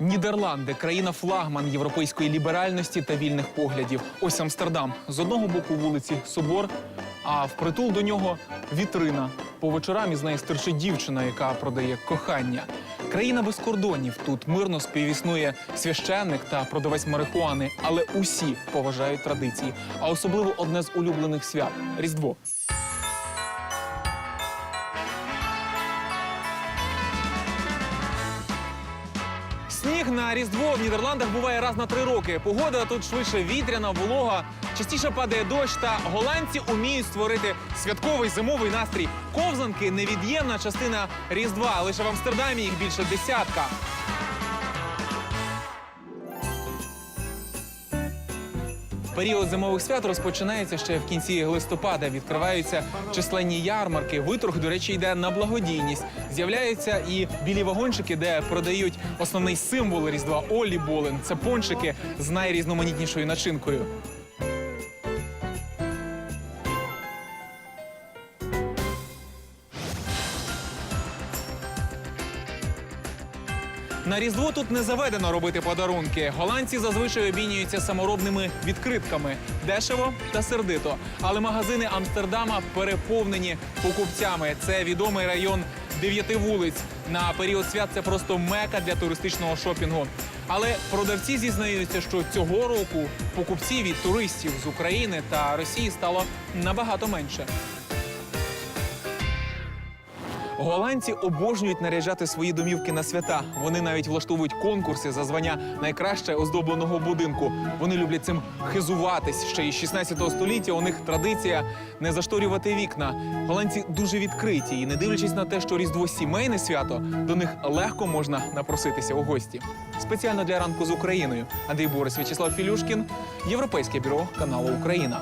Нідерланди країна флагман європейської ліберальності та вільних поглядів. Ось Амстердам. З одного боку вулиці Собор, а впритул до нього вітрина. По вечорам із неї стерчить дівчина, яка продає кохання. Країна без кордонів. Тут мирно співіснує священник та продавець марихуани, але усі поважають традиції, а особливо одне з улюблених свят Різдво. Сніг на Різдво в Нідерландах буває раз на три роки. Погода тут швидше вітряна, волога. Частіше падає дощ, та голландці уміють створити святковий зимовий настрій. Ковзанки невід'ємна частина Різдва. Лише в Амстердамі їх більше десятка. Період зимових свят розпочинається ще в кінці листопада. Відкриваються численні ярмарки. Виторг, до речі, йде на благодійність. З'являються і білі вагончики, де продають основний символ різдва Олі Болен. Це пончики з найрізноманітнішою начинкою. На різдво тут не заведено робити подарунки. Голландці зазвичай обмінюються саморобними відкритками дешево та сердито. Але магазини Амстердама переповнені покупцями. Це відомий район дев'яти вулиць. На період свят це просто мека для туристичного шопінгу. Але продавці зізнаються, що цього року покупців від туристів з України та Росії стало набагато менше. Голландці обожнюють наряджати свої домівки на свята. Вони навіть влаштовують конкурси за звання найкраще оздобленого будинку. Вони люблять цим хизуватись. Ще із 16 століття у них традиція не зашторювати вікна. Голландці дуже відкриті і, не дивлячись на те, що різдво сімейне свято, до них легко можна напроситися у гості. Спеціально для ранку з Україною. Андрій Борис, В'ячеслав Філюшкін, Європейське бюро каналу Україна.